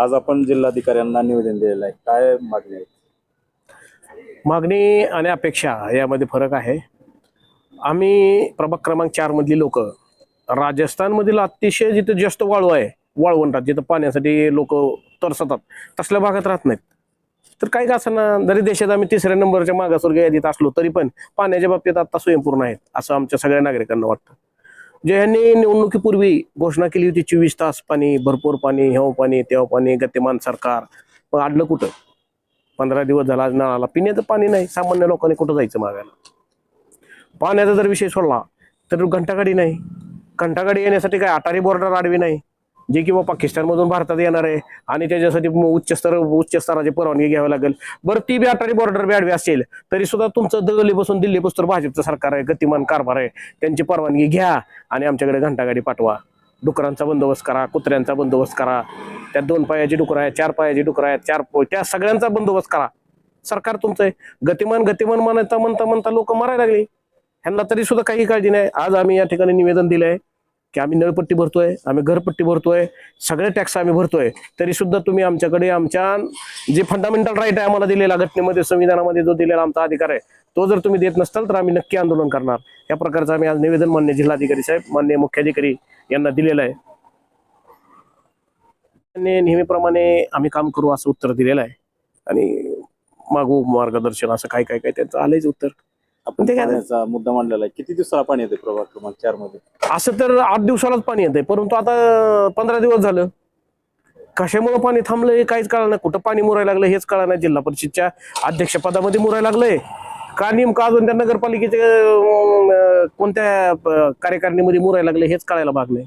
आज आपण जिल्हाधिकाऱ्यांना निवेदन दिलेलं आहे. काय मागणी आहे? मागणी आणि अपेक्षा यामध्ये फरक आहे. आम्ही प्रभाग क्रमांक चार मधली लोक राजस्थानमधील अतिशय जिथं जास्त वाळू आहे वाळवंटात जिथं पाण्यासाठी लोक तरसतात तसल्या भागात राहत नाहीत. तर काही का असं जरी देशात आम्ही तिसऱ्या नंबरच्या मागासवर्गीय यादीत असलो तरी पण पाण्याच्या बाबतीत आता स्वयंपूर्ण आहेत असं आमच्या सगळ्या नागरिकांना वाटतं. जे यांनी निवडणुकीपूर्वी घोषणा केली होती चोवीस तास पाणी भरपूर पाणी हेव पाणी तेव्हा पाणी गतिमान सरकार. पण आडलं कुठं? पंधरा दिवस झाला आज नळाला पिण्याचं पाणी नाही. सामान्य लोकांनी कुठं जायचं मागायला? पाण्याचा जर विषय सोडला तर घंटागाडी नाही. घंटागाडी येण्यासाठी काय अटारी बॉर्डर आडवी नाही? जे किंवा पाकिस्तानमधून भारतात येणार आहे आणि त्याच्यासाठी उच्च स्तर उच्च स्तराची परवानगी घ्यावी लागेल. बरं ती बी अटारी बॉर्डर बी आडवी असेल तरी सुद्धा तुमचं दिल्लीपासून दिल्लीपासून भाजपचं सरकार आहे गतिमान कारभार आहे. त्यांची परवानगी घ्या आणि आमच्याकडे घंटागाडी पाठवा. डुकरांचा बंदोबस्त करा कुत्र्यांचा बंदोबस्त करा. त्या दोन पायाची डुकरं आहेत चार पायाची डुकरं आहेत चार त्या सगळ्यांचा बंदोबस्त करा. सरकार तुमचं आहे. गतिमान गतिमान म्हणता म्हणता म्हणता लोक मरायला लागली. ह्यांना तरी सुद्धा काही काळजी नाही. आज आम्ही या ठिकाणी निवेदन दिलंय की आम्ही नळपट्टी भरतोय आम्ही घरपट्टी भरतोय सगळे टॅक्स आम्ही भरतोय. तरी सुद्धा तुम्ही आमच्याकडे आमच्या जे फंडामेंटल राईट आहे आम्हाला दिलेला घटनेमध्ये संविधानामध्ये जो दिलेला आमचा अधिकार आहे तो जर तुम्ही देत नसताल तर आम्ही नक्की आंदोलन करणार. या प्रकारचं आम्ही आज निवेदन मान्य जिल्हाधिकारी साहेब मान्य मुख्याधिकारी यांना दिलेलं आहे. त्यांनी नेहमीप्रमाणे आम्ही काम करू असं उत्तर दिलेलं आहे. आणि मागू मार्गदर्शन असं काय काय काय त्यांचं आलंच उत्तर. आपण ते काय- पाण्याचा मुद्दा मांडलेला आहे. किती दिवसाला पाणी येते प्रभाग क्रमांक चारमध्ये? असं तर आठ दिवसालाच पाणी येतंय परंतु आता पंधरा दिवस झालं. कशामुळे पाणी थांबलं हे काहीच कळलं नाही. कुठं पाणी मुरायला लागलं हेच कळलं नाही. जिल्हा परिषदच्या अध्यक्षपदामध्ये मुरायला लागलंय. का नेमकं अजून त्या नगरपालिकेचे अं, कोणत्या अं, कार्यकारिणीमध्ये मुरायला लागले हेच कळायला भाग नाही.